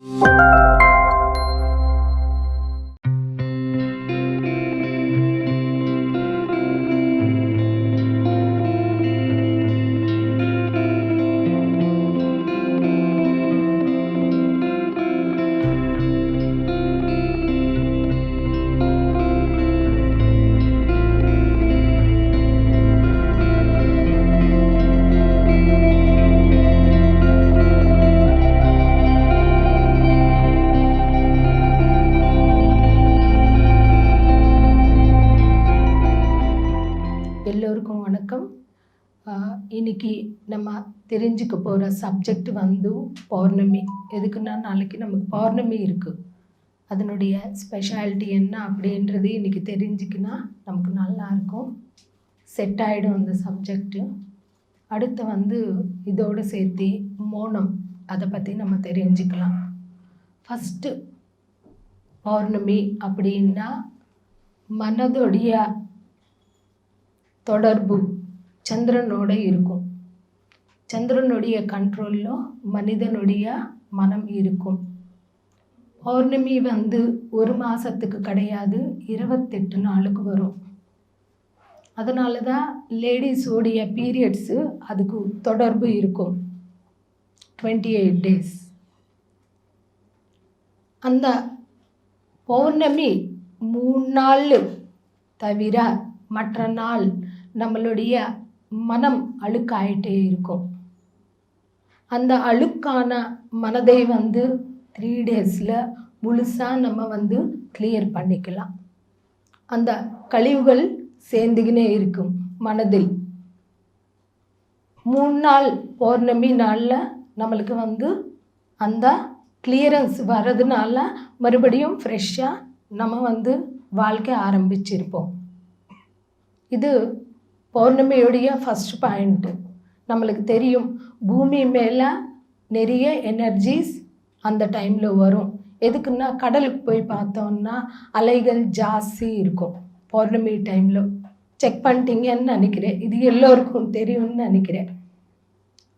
எல்லோருக்கும் ஒரு போகிற சப்ஜெக்ட் வந்து பௌர்ணமி. எதுக்குன்னா நாளைக்கு நமக்கு பௌர்ணமி இருக்குது அதனுடைய ஸ்பெஷாலிட்டி என்ன அப்படின்றது இன்னைக்கு தெரிஞ்சுக்கினா நமக்கு நல்லா இருக்கும். செட் ஆகிடும் அந்த சப்ஜெக்ட்டு அடுத்து வந்து இதோடு சேர்த்து மோனம். அதை பற்றி நம்ம தெரிஞ்சுக்கலாம். ஃபஸ்ட்டு பௌர்ணமி அப்படின்னா மனதுடைய தொடர்பு. சந்திரனோட இருக்கும். சந்திரனுடைய கண்ட்ரோலில் மனிதனுடைய மனம் இருக்கும். பௌர்ணமி வந்து ஒரு மாதத்துக்கு கிடையாது இருபத்தெட்டு நாளுக்கு வரும். அதனால தான் லேடிஸோடைய பீரியட்ஸு அதுக்கு தொடர்பு இருக்கும். டுவெண்ட்டி எயிட் டேஸ் அந்த பௌர்ணமி மூணு நாள் தவிர மற்ற நாள் நம்மளுடைய மனம் அழுக்காயிட்டே இருக்கும். அந்த அழுக்கான மனதை வந்து த்ரீ டேஸில் முழுசாக நம்ம வந்து கிளியர் பண்ணிக்கலாம். அந்த கழிவுகள் சேர்ந்துக்கினே இருக்கும் மனதில். மூணு நாள் பௌர்ணமி நாளில் நம்மளுக்கு வந்து அந்த கிளியரன்ஸ் வர்றதுனால மறுபடியும் ஃப்ரெஷ்ஷாக நம்ம வந்து வாழ்க்கை ஆரம்பிச்சிருப்போம். இது பௌர்ணமியுடைய ஃபஸ்ட் பாயிண்ட்டு நம்மளுக்கு தெரியும் பூமி மேலே நிறைய எனர்ஜிஸ் அந்த டைமில் வரும். எதுக்குன்னா கடலுக்கு போய் பார்த்தோம்னா அலைகள் ஜாஸ்தி இருக்கும். பௌர்ணமி டைமில் செக் பண்ணிட்டீங்கன்னு நினைக்கிறேன். இது எல்லோருக்கும் தெரியும்னு நினைக்கிறேன்.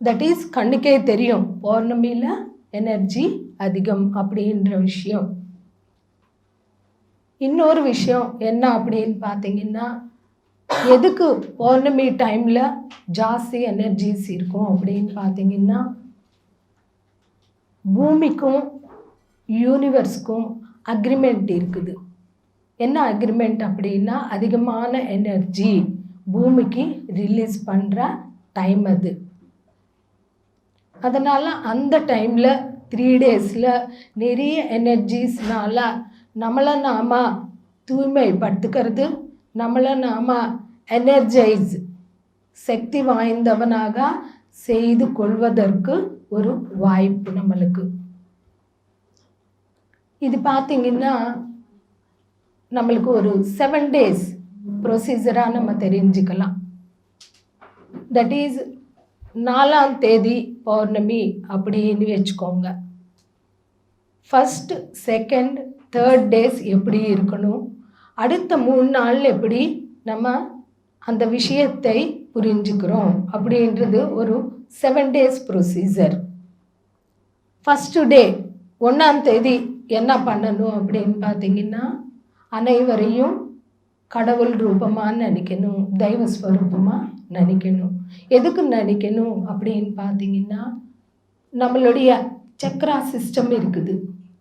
தட் இஸ் கண்ணுக்கே தெரியும். பௌர்ணமியில் எனர்ஜி அதிகம் அப்படின்ற விஷயம். இன்னொரு விஷயம் என்ன அப்படின்னு பார்த்தீங்கன்னா எதுக்கு பௌர்ணமி டைமில் ஜாஸ்தி எனர்ஜிஸ் இருக்கும் அப்படின்னு பார்த்தீங்கன்னா பூமிக்கும் யூனிவர்ஸ்க்கும் அக்ரிமெண்ட் இருக்குது. என்ன அக்ரிமெண்ட் அப்படின்னா அதிகமான எனர்ஜி பூமிக்கு ரிலீஸ் பண்ணுற டைம் அது. அதனால் அந்த டைமில் த்ரீ டேஸில் நிறைய எனர்ஜிஸ்னால நம்மளை நாம் தூய்மைப்படுத்துக்கிறது நம்மளை நாம் எனர்ஜைஸ் சக்தி வாய்ந்தவனாக செய்து கொள்வதற்கு ஒரு வாய்ப்பு நம்மளுக்கு. இது பார்த்தீங்கன்னா நம்மளுக்கு ஒரு செவன் டேஸ் ப்ரொசீஜராக நம்ம தெரிஞ்சுக்கலாம். தட் இஸ் நாலாம் தேதி பௌர்ணமி அப்படின்னு வச்சுக்கோங்க. ஃபஸ்ட் செகண்ட் தேர்ட் டேஸ் எப்படி இருக்கணும்? அடுத்த மூணு நாள் எப்படி நம்ம அந்த விஷயத்தை புரிஞ்சுக்கிறோம் அப்படின்றது ஒரு seven days procedure first day ஒன்றாம் தேதி என்ன பண்ணணும் அப்படின்னு பார்த்தீங்கன்னா அனைவரையும் கடவுள் ரூபமாக நினைக்கணும் தெய்வ ஸ்வரூபமாக நினைக்கணும். எதுக்கு நினைக்கணும் அப்படின்னு பார்த்தீங்கன்னா நம்மளுடைய சக்ரா சிஸ்டம் இருக்குது.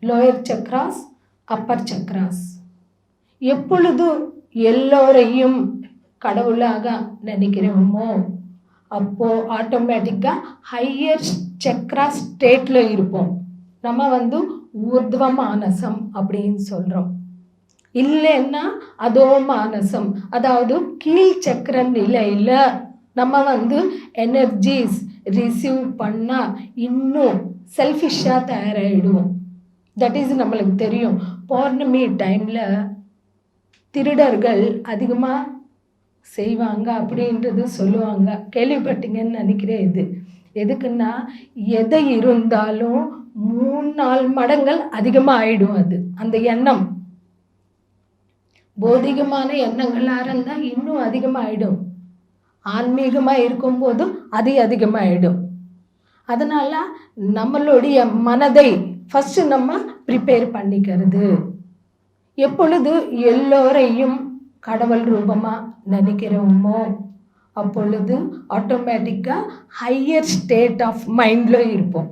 லோயர் சக்ராஸ் அப்பர் சக்ராஸ் எப்பொழுதும் எல்லோரையும் கடவுளாக நினைக்கிறோமோ அப்போது ஆட்டோமேட்டிக்காக ஹையர் சக்ரா ஸ்டேட்டில் இருப்போம். நம்ம வந்து ஊர்துவ மானசம் அப்படின்னு சொல்கிறோம் இல்லைன்னா அதோ மானசம் அதாவது கீழ் சக்கர நிலையில் நம்ம வந்து எனர்ஜிஸ் ரிசீவ் பண்ணால் இன்னும் செல்ஃபிஷாக தயாராகிடுவோம் தட் இஸ் நம்மளுக்கு தெரியும். பௌர்ணமி டைமில் திருடர்கள் அதிகமாக செய்வாங்க அப்படின்றது சொல்லுவாங்க. கேள்விப்பட்டீங்கன்னு நினைக்கிறேன் இது. எதுக்குன்னா எதை இருந்தாலும் மூணு நாலு மடங்கள் அதிகமாக ஆயிடும் அது. அந்த எண்ணம். பௌதிகமான எண்ணங்களாக இருந்தால் இன்னும் அதிகமாகிடும் ஆன்மீகமாக இருக்கும்போது அது அதிகமாகிடும் அதனால் நம்மளுடைய மனதை ஃபஸ்ட்டு நம்ம ப்ரிப்பேர் பண்ணிக்கிறது. எப்பொழுது எல்லோரையும் கடவுள் ரூபமாக நினைக்கிறோமோ அப்பொழுது ஆட்டோமேட்டிக்காக ஹையர் ஸ்டேட் ஆஃப் மைண்டில் இருப்போம்.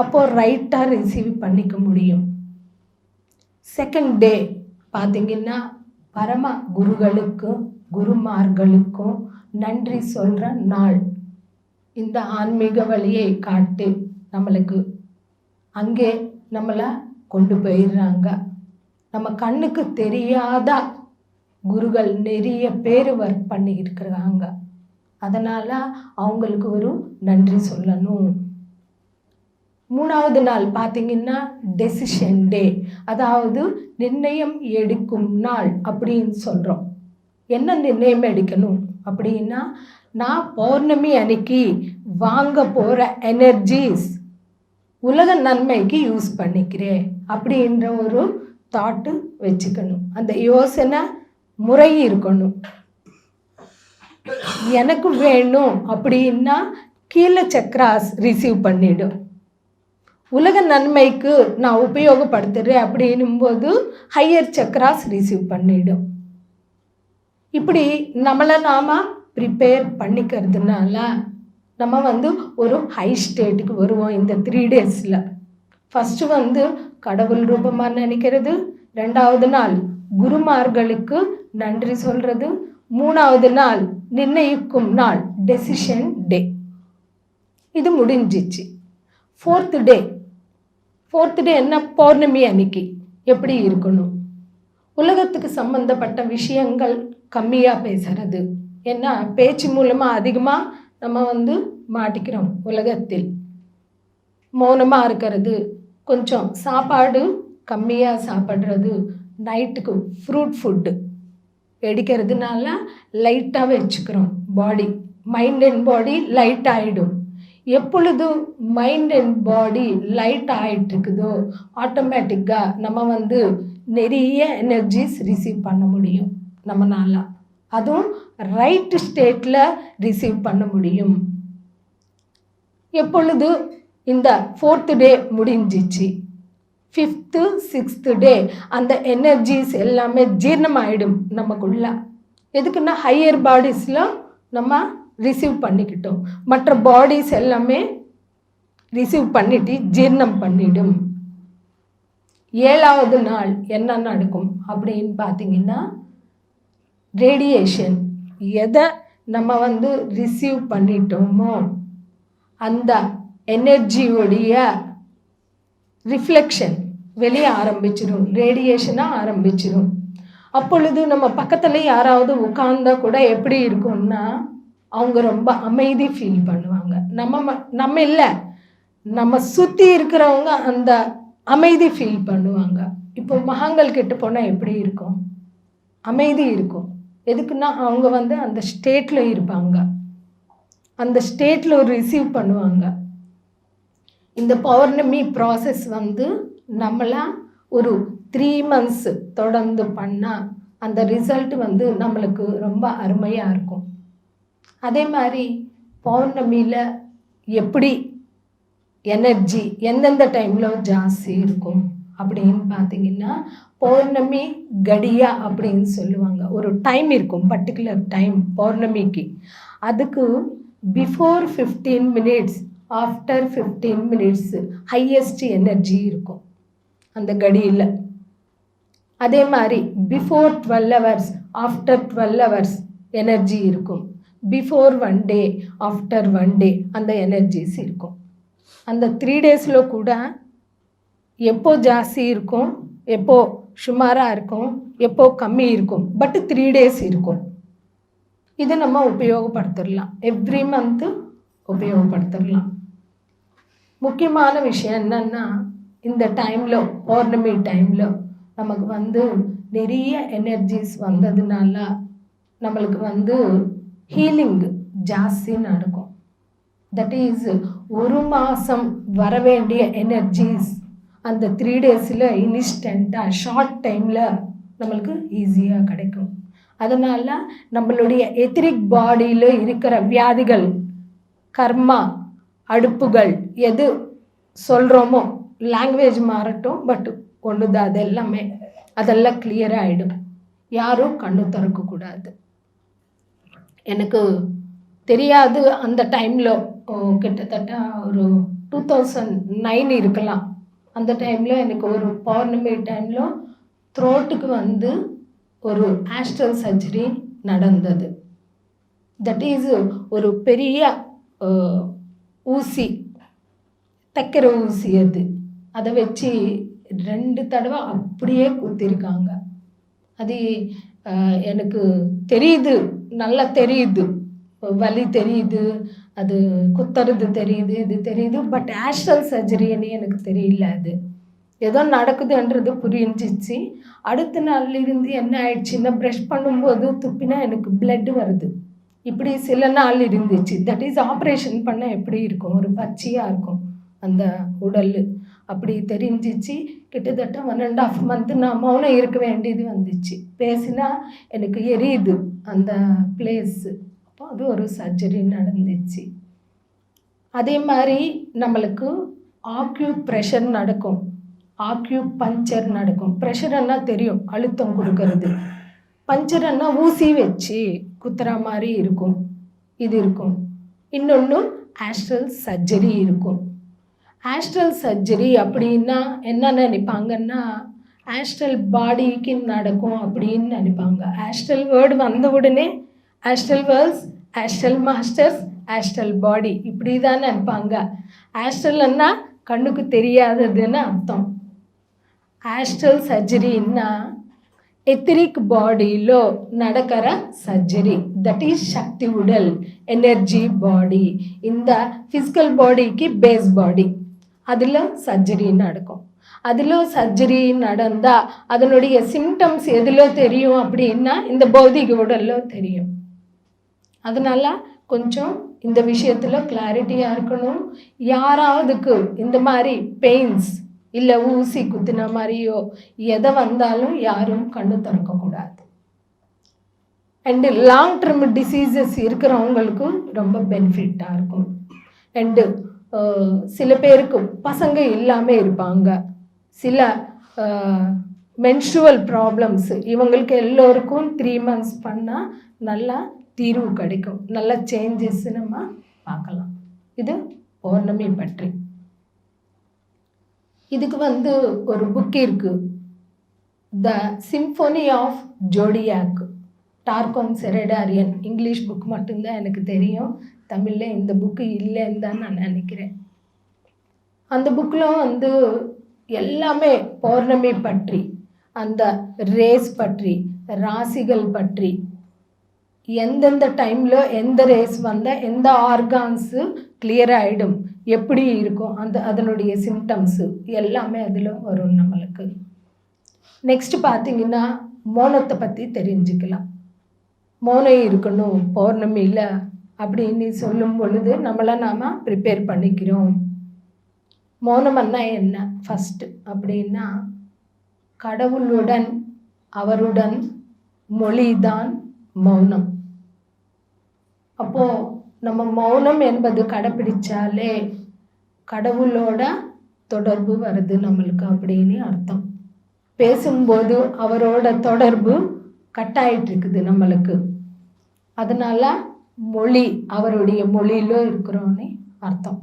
அப்போது ரைட்டாக ரிசீவ் பண்ணிக்க முடியும். செகண்ட் டே பார்த்தீங்கன்னா பரம குருகளுக்கும் குருமார்களுக்கும் நன்றி சொல்கிற நாள். இந்த ஆன்மீக வழியை காட்டு நம்மளுக்கு அங்கே நம்மளை கொண்டு போயிடுறாங்க. நம்ம கண்ணுக்கு தெரியாத குருகள் நிறைய பேர் ஒர்க் பண்ணி இருக்கிறாங்க. அதனால் அவங்களுக்கு ஒரு நன்றி சொல்லணும். மூணாவது நாள் பார்த்தீங்கன்னா டெசிஷன் டே அதாவது நிர்ணயம் எடுக்கும் நாள் அப்படின்னு சொல்கிறோம் என்ன நிர்ணயம் எடுக்கணும்? அப்படின்னா நான் பௌர்ணமி அன்னைக்கு வாங்க போகிற எனர்ஜிஸ் உலக நன்மைக்கு யூஸ் பண்ணிக்கிறேன் அப்படின்ற ஒரு தாட்டு வச்சுக்கணும். அந்த யோசனை முறை இருக்கணும். எனக்கு வேணும் அப்படின்னா கீழே சக்ராஸ் ரிசீவ் பண்ணிடும். உலக நன்மைக்கு நான் உபயோகப்படுத்துகிறேன் அப்படின்னும்போது ஹையர் சக்ராஸ் ரிசீவ் பண்ணிடும். இப்படி நம்மளை நாம் ப்ரிப்பேர் பண்ணிக்கிறதுனால நம்ம வந்து ஒரு ஹை ஸ்டேட்டுக்கு வருவோம் இந்த த்ரீ டேஸில் ஃபஸ்ட்டு வந்து கடவுள் ரூபமாக நினைக்கிறது. ரெண்டாவது நாள் குருமார்களுக்கு நன்றி சொல்கிறது மூணாவது நாள் நிர்ணயிக்கும் நாள் டெசிஷன் டே இது முடிஞ்சிச்சு. ஃபோர்த்து டே ஃபோர்த்து டே என்ன? பௌர்ணமி அன்னைக்கு. எப்படி இருக்கணும்? உலகத்துக்கு சம்பந்தப்பட்ட விஷயங்கள் கம்மியாக பேசுறது. ஏன்னா பேச்சு மூலமாக அதிகமாக நம்ம வந்து மாட்டிக்கிறோம் உலகத்தில். மௌனமாக இருக்கிறது. கொஞ்சம் சாப்பாடு கம்மியாக சாப்பிட்றது நைட்டுக்கு ஃப்ரூட் ஃபுட்டு எடுக்கிறதுனால லைட்டாக வச்சுக்கிறோம். Body mind and body light ஆகிடும் எப்பொழுதும் மைண்ட் அண்ட் பாடி லைட் ஆகிட்டு இருக்குதோ ஆட்டோமேட்டிக்காக நம்ம வந்து நிறைய எனர்ஜிஸ் ரிசீவ் பண்ண முடியும் நம்மளால் அதுவும் ரைட் ஸ்டேட்டில் ரிசீவ் பண்ண முடியும். எப்பொழுது இந்த ஃபோர்த்து டே முடிஞ்சிச்சு. ஃபிஃப்த்து சிக்ஸ்த்து டே அந்த எனர்ஜிஸ் எல்லாமே ஜீரணமாயிடும் நமக்குள்ள. எதுக்குன்னா ஹையர் பாடிஸில் நம்ம ரிசீவ் பண்ணிக்கிட்டோம். மற்ற பாடிஸ் எல்லாமே ரிசீவ் பண்ணிட்டு ஜீரணம் பண்ணிடும். ஏழாவது நாள் என்ன நடக்கும் அப்படின்னு பார்த்தீங்கன்னா ரேடியேஷன் எதை நம்ம வந்து ரிசீவ் பண்ணிட்டோமோ அந்த எனர்ஜியோடைய ரிஃப்ளெக்ஷன் வெளியே ஆரம்பிச்சிடும் ரேடியேஷனாக ஆரம்பிச்சிடும் அப்பொழுது நம்ம பக்கத்தில் யாராவது உட்கார்ந்தா கூட எப்படி இருக்கும்னா அவங்க ரொம்ப அமைதி ஃபீல் பண்ணுவாங்க. நம்ம ம- நம்ம இல்லை. நம்ம சுற்றி இருக்கிறவங்க அந்த அமைதி ஃபீல் பண்ணுவாங்க. இப்போ மகாங்கள் கிட்ட போனால் எப்படி இருக்கும்? அமைதி இருக்கும். எதுக்குன்னா அவங்க வந்து அந்த ஸ்டேட்டில் இருப்பாங்க. அந்த ஸ்டேட்டில் ரிசீவ் பண்ணுவாங்க. இந்த பௌர்ணமி ப்ராசஸ் வந்து நம்மளாம் ஒரு த்ரீ மந்த்ஸ் தொடர்ந்து பண்ணால் அந்த ரிசல்ட் வந்து நம்மளுக்கு ரொம்ப அருமையாக இருக்கும். அதே மாதிரி பௌர்ணமியில் எப்படி எனர்ஜி எந்தெந்த டைமில் ஜாஸ்தி இருக்கும் அப்படின்னு பார்த்தீங்கன்னா பௌர்ணமி கடியா அப்படின்னு சொல்லுவாங்க. ஒரு டைம் இருக்கும் பர்டிகுலர் டைம் பௌர்ணமிக்கு. அதுக்கு before fifteen minutes after fifteen minutes highest energy இருக்கும். அந்த கடியில். அதே மாதிரி before twelve hours after twelve hours energy இருக்கும். Before one day after one day அந்த எனர்ஜிஸ் இருக்கும். அந்த த்ரீ டேஸில் கூட எப்போ ஜாஸ்தி இருக்கும் எப்போ சுமாராக இருக்கும் எப்போ கம்மி இருக்கும் பட் த்ரீ டேஸ் இருக்கும். இது நம்ம உபயோகப்படுத்திடலாம் எவ்ரி மந்த்து உபயோகப்படுத்திடலாம் முக்கியமான விஷயம் என்னன்னா இந்த டைமில் பௌர்ணமி டைமில் நமக்கு வந்து நிறைய எனர்ஜிஸ் வந்ததுனால நம்மளுக்கு வந்து ஹீலிங் ஜாஸ்தி நடக்கும் தட் இஸ் ஒரு மாதம் வர வேண்டிய எனர்ஜிஸ் அந்த த்ரீ டேஸில் இன்ஸ்டண்ட்டாக ஷார்ட் டைமில் நம்மளுக்கு ஈஸியாக கிடைக்கும். அதனால் நம்மளுடைய எத்திரிக் பாடியில் இருக்கிற வியாதிகள் கர்மா அடுப்புகள் எது சொல்கிறோமோ லாங்குவேஜ் மாறட்டும் பட் ஒன்று தான் அது எல்லாமே அதெல்லாம் கிளியராக ஆகிடும் யாரும் கண்ணு திறக்கக்கூடாது எனக்கு தெரியாது அந்த டைமில் கிட்டத்தட்ட ஒரு டூ தௌசண்ட் நைன் இருக்கலாம். அந்த டைமில் எனக்கு ஒரு பௌர்ணமி டைமில் த்ரோட்டுக்கு வந்து ஒரு ஆஸ்ட்ரல் சர்ஜரி நடந்தது. தட் இஸ் ஒரு பெரிய ஊசி தைக்கிற ஊசி அது. அதை வச்சு ரெண்டு தடவை அப்படியே குத்திருக்காங்க. அது எனக்கு தெரியுது நல்லா தெரியுது. வலி தெரியுது அது குத்துறது தெரியுது இது தெரியுது பட் ஆஷல் சர்ஜரின்னு எனக்கு தெரியல அது. ஏதோ நடக்குதுன்றது புரிஞ்சிச்சு. அடுத்த நாள்ல இருந்து என்ன ஆயிடுச்சுன்னா ப்ரஷ் பண்ணும்போது துப்பினா எனக்கு பிளட் வருது. இப்படி சில நாள் இருந்துச்சு. தட் இஸ் ஆப்ரேஷன் பண்ண எப்படி இருக்கும்? ஒரு பச்சையாக இருக்கும் அந்த உடல். அப்படி தெரிஞ்சிச்சு. கிட்டத்தட்ட ஒன் அண்ட் ஆஃப் மந்த் நான் மௌனம் இருக்க வேண்டியது வந்துச்சு. பேசினா எனக்கு எரியுது அந்த பிளேஸு அப்போ அது ஒரு சர்ஜரி நடந்துச்சு. அதே மாதிரி நம்மளுக்கு ஆக்யூ ப்ரெஷர் நடக்கும். ஆக்யூ பஞ்சர் நடக்கும் ப்ரெஷர்னா தெரியும். அழுத்தம் கொடுக்கறது. பஞ்சர்னா ஊசி வச்சு குத்துறா மாதிரி இருக்கும். இது இருக்கும். இன்னொன்று ஆஸ்ட்ரல் சர்ஜரி இருக்கும். ஆஸ்ட்ரல் சர்ஜரி அப்படின்னா என்ன நினைப்பாங்கன்னா ஆஸ்ட்ரல் பாடிக்கு நடக்கும் அப்படின்னு நினைப்பாங்க. ஆஸ்ட்ரல் வேர்டு வந்த உடனே astral worlds astral masters astral body இப்படி தான் நினைப்பாங்க ஆஸ்ட்ரல்னா கண்ணுக்கு தெரியாததுன்னு அர்த்தம். ஆஸ்ட்ரல் சர்ஜரின்னா ఎథరిక్ బాడీలో నడకర surgery that is Shakti ఉడల్ energy பாடி இந்த ஃபிசிக்கல் பாடிக்கு பேஸ் பாடி அதில் சர்ஜரி நடக்கும் அதில் சர்ஜரி நடந்தால் அதனுடைய சிம்டம்ஸ் எதில் தெரியும் அப்படின்னா இந்த பௌதிக உடல்ல தெரியும் அதனால கொஞ்சம் இந்த விஷயத்தில் கிளாரிட்டியாக இருக்கணும் யாராவதுக்கு இந்த மாதிரி பெயின்ஸ் இல்லை ஊசி குத்தின மாதிரியோ எதை வந்தாலும் யாரும் கண்ணு திறக்கக்கூடாது அண்டு லாங் டர்ம் டிசீசஸ் இருக்கிறவங்களுக்கும் ரொம்ப பெனிஃபிட்டாக இருக்கும். அண்டு சில பேருக்கு பசங்க இல்லாமல் இருப்பாங்க. சில மென்ஷுவல் ப்ராப்ளம்ஸ் இவங்களுக்கு எல்லோருக்கும் த்ரீ மந்த்ஸ் பண்ணால் நல்லா தீர்வு கிடைக்கும். நல்ல சேஞ்சஸ் நம்ம பார்க்கலாம். இது பௌர்ணமி பற்றி. இதுக்கு வந்து ஒரு புக் இருக்கு. த சிம்ஃபோனி ஆஃப் ஜோடியாக் டார்கோன் செரடாரியன் இங்கிலீஷ் புக் மட்டும்தான் எனக்கு தெரியும். தமிழில் இந்த புக்கு இல்லைன்னு தான் நான் நினைக்கிறேன். அந்த புக்கில் வந்து எல்லாமே பௌர்ணமி பற்றி அந்த ரேஸ் பற்றி ராசிகள் பற்றி எந்தெந்த டைமில் எந்த ரேஸ் வந்தால் எந்த ஆர்கான்ஸு கிளியர் ஆகிடும் எப்படி இருக்கும் அந்த அதனுடைய சிம்டம்ஸு எல்லாமே அதில் வரும் நம்மளுக்கு. நெக்ஸ்ட் பார்த்தீங்கன்னா மௌனத்தை பற்றி தெரிஞ்சுக்கலாம். மௌனம் இருக்கணும் பௌர்ணமியில் அப்படின்னு சொல்லும் பொழுது நம்மளை நாம் ப்ரிப்பேர் பண்ணிக்கிறோம். மௌனம்னா என்ன? ஃபஸ்ட்டு அப்படின்னா கடவுளுடன் அவருடன் மொழிதான் மௌனம். அப்போது நம்ம மௌனம் என்பது கடைப்பிடிச்சாலே கடவுளோட தொடர்பு வருது நம்மளுக்கு அப்படின்னு அர்த்தம். பேசும்போது அவரோட தொடர்பு கட்டாயிட்டு இருக்குது நம்மளுக்கு. அதனால மொழி அவருடைய மொழியிலும் இருக்கிறோன்னு அர்த்தம்.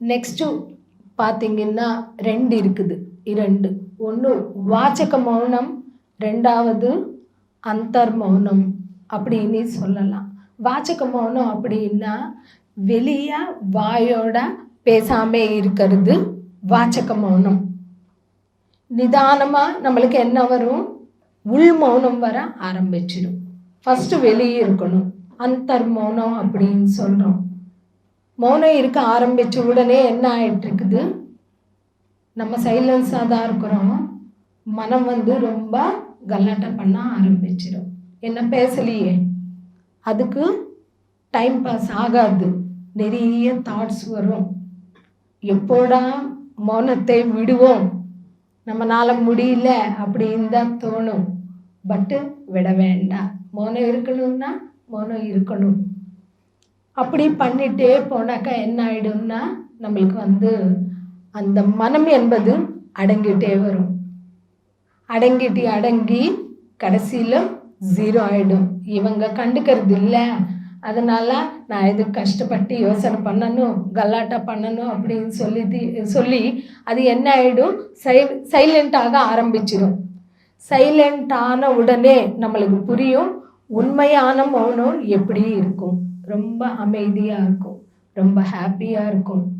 நெக்ஸ்ட்டு பார்த்தீங்கன்னா ரெண்டு இருக்குது. இரண்டு. ஒன்று வாச்சக மௌனம். ரெண்டாவது அந்தர் மௌனம் அப்படின்னு சொல்லலாம். வாச்சக மௌனம் அப்படின்னா வெளியே வாயோட பேசாமே இருக்கிறது வாச்சக மௌனம் நிதானமாக நம்மளுக்கு என்ன வரும்? உள் மௌனம் வர ஆரம்பிச்சிடும் ஃபஸ்ட்டு வெளியே இருக்கணும். அந்தர் மௌனம் அப்படின்னு சொல்கிறோம் மௌனம் இருக்க ஆரம்பித்த உடனே என்ன ஆகிட்டுருக்குது நம்ம சைலன்ஸாக தான் இருக்கிறோம். மனம் வந்து ரொம்ப கல்லாட்டை பண்ண ஆரம்பிச்சிடும் என்ன பேசலையே? அதுக்கு டைம் பாஸ் ஆகாது. நிறைய தாட்ஸ் வரும். எப்போடா மௌனத்தை விடுவோம்? நம்மளால முடியல அப்படின்னு தான் தோணும். பட்டு விட வேண்டாம். மௌனம் இருக்கணும்னா மௌனம் இருக்கணும். அப்படி பண்ணிட்டே போனாக்கா என்ன ஆகிடும்னா நம்மளுக்கு வந்து அந்த மனம் என்பது அடங்கிட்டே வரும். அடங்கிட்டு அடங்கி கடைசியில் ஜீரோ ஆகிடும் இவங்க கண்டுக்கிறது இல்லை அதனால் நான் எது கஷ்டப்பட்டு யோசனை பண்ணணும் கல்லாட்டா பண்ணணும் அப்படின்னு சொல்லி சொல்லி அது என்ன ஆகிடும் சை சைலண்ட்டாக ஆரம்பிச்சிடும். சைலண்ட் உடனே நம்மளுக்கு புரியும் உண்மையான மௌனம் எப்படி இருக்கும். ரொம்ப அமைதியாக இருக்கும். ரொம்ப ஹாப்பியாக இருக்கும்.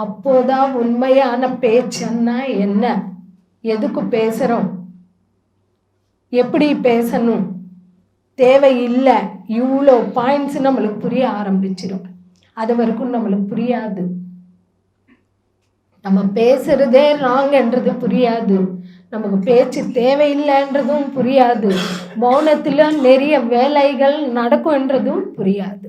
அப்போதான் உண்மையான பேச்சுன்னா என்ன? எதுக்கு பேசுகிறோம் எப்படி பேசணும்? தேவையில்லை. இவ்வளோ பாயிண்ட்ஸ் நம்மளுக்கு புரிய ஆரம்பிச்சிடும் அது வரைக்கும் நம்மளுக்கு புரியாது. நம்ம பேசுறதே ராங்ன்றது புரியாது. நமக்கு பேச்சு தேவையில்லைன்றதும் புரியாது. மௌனத்தில் நிறைய வேலைகள் நடக்கும்ன்றதும் புரியாது.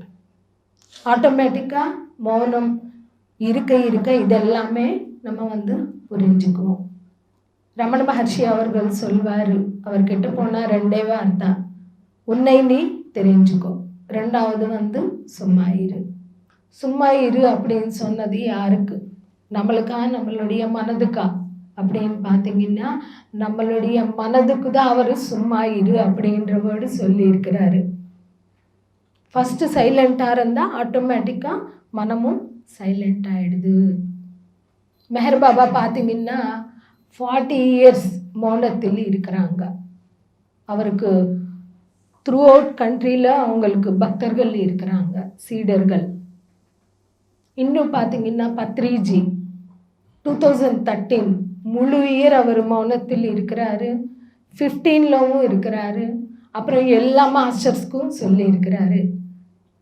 ஆட்டோமேட்டிக்காக மௌனம் இருக்க இருக்க இதெல்லாமே நம்ம வந்து புரிஞ்சுக்குவோம். ரமண மகர்ஷி அவர்கள் சொல்வார் அவர் கெட்டு போனால் ரெண்டே வார்த்தை. உன்னை நீ தெரிஞ்சுக்கோ. ரெண்டாவது வந்து சும்மா இரு. சும்மா இரு அப்படின்னு சொன்னது யாருக்கு? நம்மளுக்கா? நம்மளுடைய மனதுக்கா? அப்படின்னு பார்த்தீங்கன்னா நம்மளுடைய மனதுக்கு தான் அவர் சும்மா இரு அப்படின்ற வேர்டு சொல்லியிருக்கிறாரு. ஃபஸ்ட்டு சைலண்ட்டாக இருந்தால் ஆட்டோமேட்டிக்காக மனமும் சைலண்ட் ஆகிடுது மெஹர் பாபா பார்த்தீங்கன்னா ஃபார்ட்டி இயர்ஸ் மௌனத்தில் இருக்கிறாங்க. அவருக்கு த்ரூ அவுட் கண்ட்ரியில் அவங்களுக்கு பக்தர்கள் இருக்கிறாங்க சீடர்கள். இன்னும் பார்த்தீங்கன்னா பத்ரிஜி டூ தௌசண்ட் தேர்ட்டீன் முழு இயர் அவர் மௌனத்தில் இருக்கிறாரு. ஃபிஃப்டீன்லவும் இருக்கிறாரு. அப்புறம் எல்லா மாஸ்டர்ஸ்க்கும் சொல்லியிருக்கிறாரு.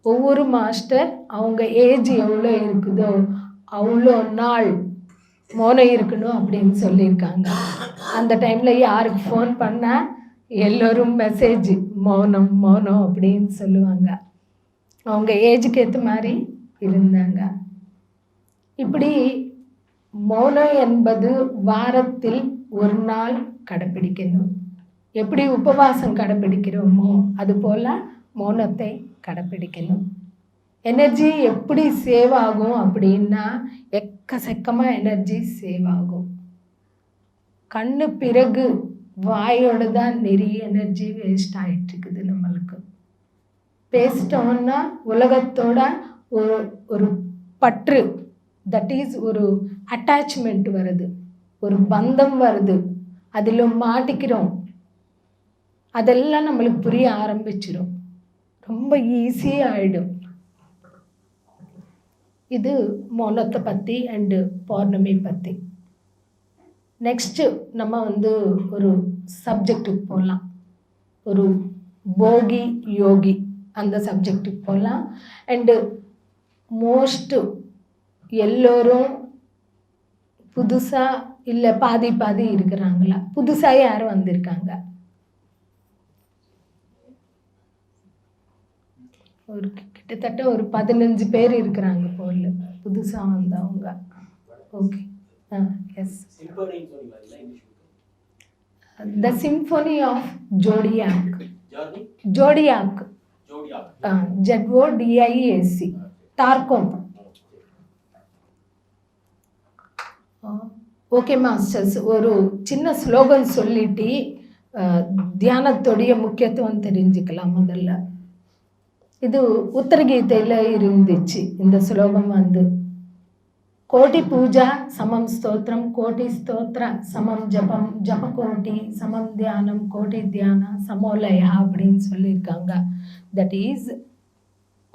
ஒவ்வொரு மாஸ்டர் அவங்க ஏஜ் எவ்வளோ இருக்குதோ அவ்வளோ நாள் மௌனம் இருக்கணும் அப்படின்னு சொல்லியிருக்காங்க. அந்த டைமில் யாருக்கு ஃபோன் பண்ணால் எல்லோரும் மெசேஜ் மௌனம் மௌனம் அப்படின்னு சொல்லுவாங்க. அவங்க ஏஜுக்கு ஏற்ற மாதிரி இருந்தாங்க. இப்படி மௌனம் என்பது வாரத்தில் ஒரு நாள் கடைப்பிடிக்கணும். எப்படி உபவாசம் கடைப்பிடிக்கிறோமோ அதுபோல் மௌனத்தை கடைப்பிடிக்கணும். எனர்ஜி எப்படி சேவ் ஆகும் அப்படின்னா எக்கச்சக்கமாக எனர்ஜி சேவ் ஆகும். கண்ணு பிறகு வாயோட தான் நிறைய எனர்ஜி வேஸ்ட் ஆகிட்டு இருக்குது நம்மளுக்கு. பேசிட்டோம்னா உலகத்தோட ஒரு ஒரு பற்று தட் இஸ் ஒரு அட்டாச்மெண்ட் வருது. ஒரு பந்தம் வருது. அதில் மாட்டிக்கிறோம். அதெல்லாம் நம்மளுக்கு புரிய ஆரம்பிச்சிடும் ரொம்ப ஈஸியாக ஆகிடும் இது மௌனத்தை பற்றி அண்டு பௌர்ணமி பற்றி நெக்ஸ்ட்டு நம்ம வந்து ஒரு சப்ஜெக்டுக்கு போகலாம் ஒரு போகி யோகி அந்த சப்ஜெக்டுக்கு போகலாம் அண்டு மோஸ்ட்டு எல்லோரும் புதுசாக இல்லை பாதி பாதி இருக்கிறாங்களா? புதுசாக யாரும் வந்திருக்காங்க? ஒரு கிட்டத்தட்ட ஒரு பதினஞ்சு பேர் இருக்கிறாங்க போல் புதுசாக வந்தவங்க. Okay ah yes the symphony of zodiac zodiac Z O D I A C டார்கோம் okay masters ஒரு சின்ன ஸ்லோகன் சொல்லிட்டு தியானத்துடைய முக்கியத்துவம் தெரிஞ்சுக்கலாம் முதல்ல. இது உத்தரகீதையில் இருந்துச்சு. இந்த ஸ்லோகம் வந்து கோட்டி பூஜா சமம் ஸ்தோத்திரம் கோட்டி ஸ்தோத்திர சமம் ஜபம் ஜப கோட்டி சமம் தியானம் கோட்டி தியான சமோலயா அப்படின்னு சொல்லியிருக்காங்க. தட் இஸ்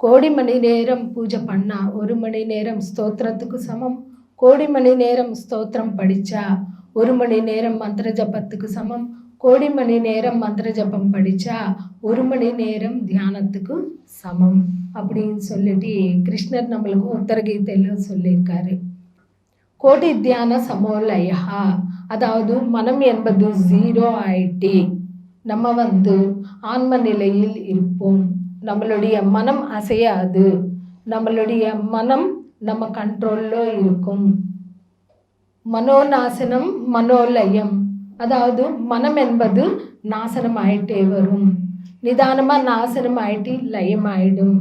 கோடி மணி நேரம் பூஜை பண்ணால் ஒரு மணி நேரம் ஸ்தோத்திரத்துக்கு சமம் கோடி மணி நேரம் ஸ்தோத்திரம் படித்தா ஒரு மணி நேரம் மந்திர ஜபத்துக்கு சமம் கோடி மணி நேரம் மந்திர ஜபம் படித்தா ஒரு மணி நேரம் தியானத்துக்கு சமம் அப்படின்னு சொல்லிட்டு கிருஷ்ணர் நம்மளுக்கு உத்தரகீதையில் சொல்லியிருக்காரு. கோடி தியான சமோலயா அதாவது மனம் என்பது ஜீரோ ஆயிட்டு நம்ம வந்து ஆன்ம நிலையில் இருப்போம். நம்மளுடைய மனம் அசையாது. நம்மளுடைய மனம் நம்ம கண்ட்ரோலில் இருக்கும். மனோநாசனம் மனோலயம். அதாவது மனம் என்பது நாசனம் ஆயிட்டே வரும். நிதானமாக நாசனம் ஆயிட்டு லயம் ஆயிடும்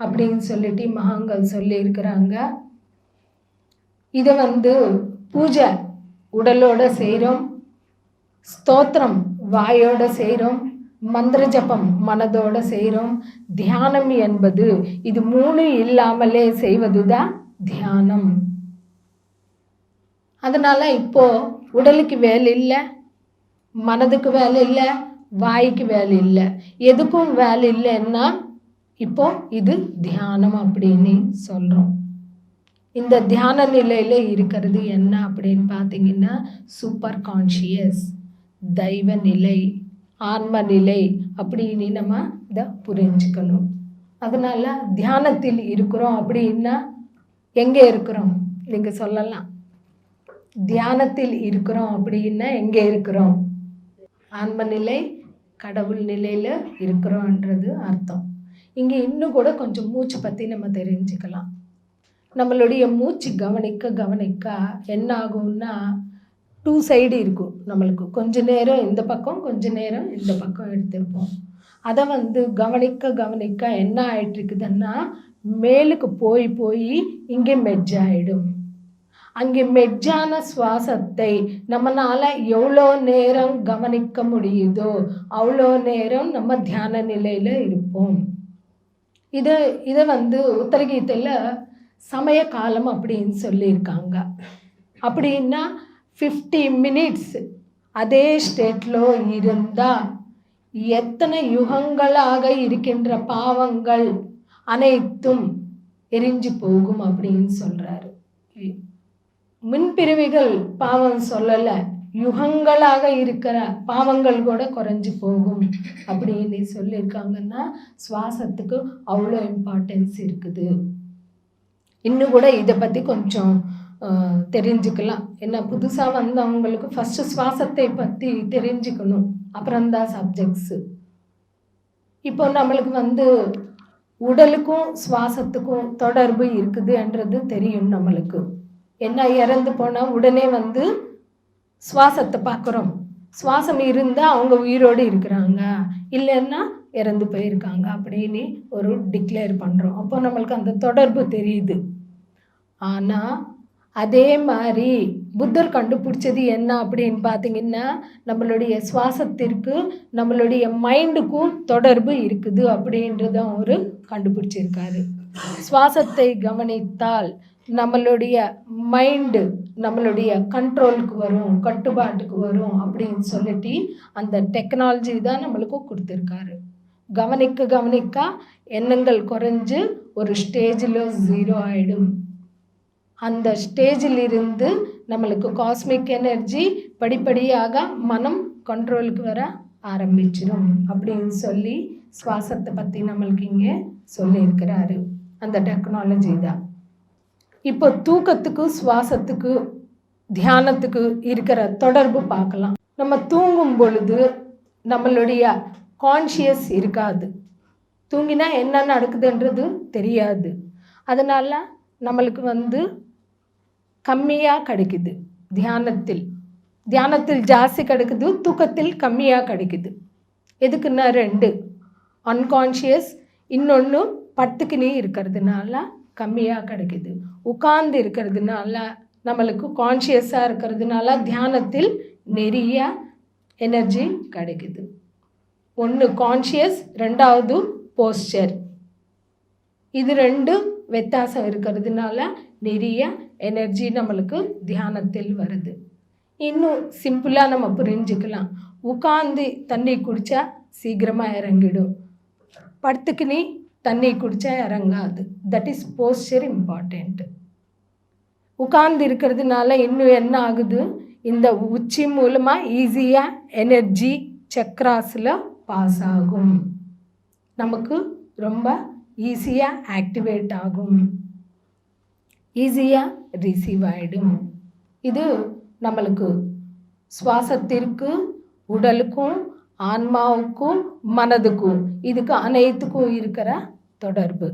அப்படின்னு சொல்லிட்டு மகாங்கள் சொல்லியிருக்கிறாங்க. இதை வந்து பூஜை உடலோட செய்கிறோம் ஸ்தோத்திரம் வாயோட செய்கிறோம் மந்திர ஜபம் மனதோட செய்கிறோம் தியானம் என்பது இது மூணு இல்லாமலே செய்வது தான் தியானம். அதனால் இப்போது உடலுக்கு வேலை இல்லை மனதுக்கு வேலை இல்லை வாய்க்கு வேலை இல்லை. எதுக்கும் வேலை இல்லைன்னா இப்போ இது தியானம் அப்படின்னு சொல்கிறோம் இந்த தியான நிலையில் இருக்கிறது என்ன அப்படின்னு பார்த்தீங்கன்னா சூப்பர் கான்ஷியஸ் தெய்வ நிலை ஆன்ம நிலை அப்படின்னு நம்ம இதை புரிஞ்சுக்கணும். அதனால் தியானத்தில் இருக்கிறோம் அப்படின்னா எங்கே இருக்கிறோம்? நீங்கள் சொல்லலாம். தியானத்தில் இருக்கிறோம் அப்படின்னா எங்கே இருக்கிறோம்? ஆன்ம நிலை கடவுள் நிலையில் இருக்கிறோன்றது அர்த்தம். இங்கே இன்னும் கூட கொஞ்சம் மூச்சு பற்றி நம்ம தெரிஞ்சுக்கலாம். நம்மளுடைய மூச்சு கவனிக்க கவனிக்க என்ன ஆகும்னா டூ சைடு இருக்கும் நம்மளுக்கு. கொஞ்ச நேரம் இந்த பக்கம் கொஞ்ச நேரம் இந்த பக்கம் எடுத்திருப்போம். அதை வந்து கவனிக்க கவனிக்க என்ன ஆயிட்டு இருக்குதுன்னா மேலுக்கு போய் போய் இங்கே மெஜ் ஆகிடும் அங்கே மெஜ்ஜான சுவாசத்தை நம்மளால் எவ்வளோ நேரம் கவனிக்க முடியுதோ அவ்வளோ நேரம் நம்ம தியான நிலையில் இருப்போம். இது இதை வந்து உத்தரகீதையில் சமய காலம் அப்படின்னு சொல்லியிருக்காங்க. அப்படின்னா ஃபிஃப்டி மினிட்ஸ் அதே ஸ்டேட்டில் இருந்தால் எத்தனை யுகங்களாக இருக்கின்ற பாவங்கள் அனைத்தும் எரிஞ்சு போகும் அப்படின்னு சொல்கிறாரு மின்பிரிவுகள் பாவம் சொல்லலை. யுகங்களாக இருக்கிற பாவங்கள் கூட குறைஞ்சி போகும் அப்படின்னு சொல்லியிருக்காங்கன்னா சுவாசத்துக்கு அவ்வளோ இம்பார்ட்டன்ஸ் இருக்குது. இன்னும் கூட இதை பற்றி கொஞ்சம் தெரிஞ்சுக்கலாம். ஏன்னா புதுசாக வந்தவங்களுக்கு ஃபஸ்ட்டு சுவாசத்தை பற்றி தெரிஞ்சுக்கணும். அப்புறம்தான் சப்ஜெக்ட்ஸு இப்போ நம்மளுக்கு வந்து உடலுக்கும் சுவாசத்துக்கும் தொடர்பு இருக்குதுன்றது தெரியும் நம்மளுக்கு. என்ன இறந்து போனால் உடனே வந்து சுவாசத்தை பார்க்குறோம். சுவாசம் இருந்தால் அவங்க உயிரோடு இருக்கிறாங்க. இல்லைன்னா இறந்து போயிருக்காங்க அப்படின்னு ஒரு டிக்ளேர் பண்ணுறோம் அப்போ நம்மளுக்கு அந்த தொடர்பு தெரியுது. ஆனால் அதே மாதிரி புத்தர் கண்டுபிடிச்சது என்ன அப்படின்னு பார்த்தீங்கன்னா நம்மளுடைய சுவாசத்திற்கு நம்மளுடைய மைண்டுக்கும் தொடர்பு இருக்குது அப்படின்றத அவர் கண்டுபிடிச்சிருக்காரு. சுவாசத்தை கவனித்தால் நம்மளுடைய மைண்டு நம்மளுடைய கண்ட்ரோலுக்கு வரும் கட்டுப்பாட்டுக்கு வரும் அப்படின்னு சொல்லிட்டு அந்த டெக்னாலஜி தான் நம்மளுக்கு கொடுத்துருக்காரு. கவனிக்க கவனிக்க எண்ணங்கள் குறைஞ்சு ஒரு ஸ்டேஜில் ஜீரோ ஆகிடும் அந்த ஸ்டேஜில் இருந்து நம்மளுக்கு காஸ்மிக் எனர்ஜி படிப்படியாக மனம் கண்ட்ரோலுக்கு வர ஆரம்பிச்சிடும் அப்படின்னு சொல்லி சுவாசத்தை பற்றி நம்மளுக்கு இங்கே சொல்லியிருக்கிறாரு. அந்த டெக்னாலஜி தான். இப்போ தூக்கத்துக்கு சுவாசத்துக்கு தியானத்துக்கு இருக்கிற தொடர்பு பார்க்கலாம். நம்ம தூங்கும் பொழுது நம்மளுடைய கான்ஷியஸ் இருக்காது. தூங்கினா என்ன நடக்குதுன்றது தெரியாது. அதனால் நம்மளுக்கு வந்து கம்மியாக கிடைக்குது தியானத்தில். தியானத்தில் ஜாஸ்தி கிடைக்குது தூக்கத்தில் கம்மியாக கிடைக்குது. எதுக்குன்னா ரெண்டு அன்கான்ஷியஸ் இன்னொன்று பத்துக்குனே இருக்கிறதுனால கம்மியாக கிடைக்குது. உட்கார்ந்து இருக்கிறதுனால நம்மளுக்கு கான்ஷியஸாக இருக்கிறதுனால தியானத்தில் நிறைய எனர்ஜி கிடைக்குது. ஒன்று கான்ஷியஸ் ரெண்டாவது போஸ்டர் இது ரெண்டு வித்தியாசம் இருக்கிறதுனால நிறைய எனர்ஜி நம்மளுக்கு தியானத்தில் வருது. இன்னும் சிம்பிளாக நம்ம புரிஞ்சுக்கலாம். உட்காந்து தண்ணி குடித்தா சீக்கிரமாக இறங்கிடும். படுத்துக்குனி தண்ணி குடித்தா இறங்காது. தட் இஸ் போஸ்டர் இம்பார்ட்டண்ட் உட்கார்ந்து இருக்கிறதுனால இன்னும் என்ன ஆகுது? இந்த உச்சி மூலமாக ஈஸியாக எனர்ஜி சக்ராஸில் பாஸ் ஆகும். நமக்கு ரொம்ப ஈஸியாக ஆக்டிவேட் ஆகும். ஈஸியாக ரிசீவ் ஆகிடும் இது நம்மளுக்கு சுவாசத்திற்கு உடலுக்கும் ஆன்மாவுக்கும் மனதுக்கும் இதுக்கு அனைத்துக்கும் இருக்கிற தொடர்பு.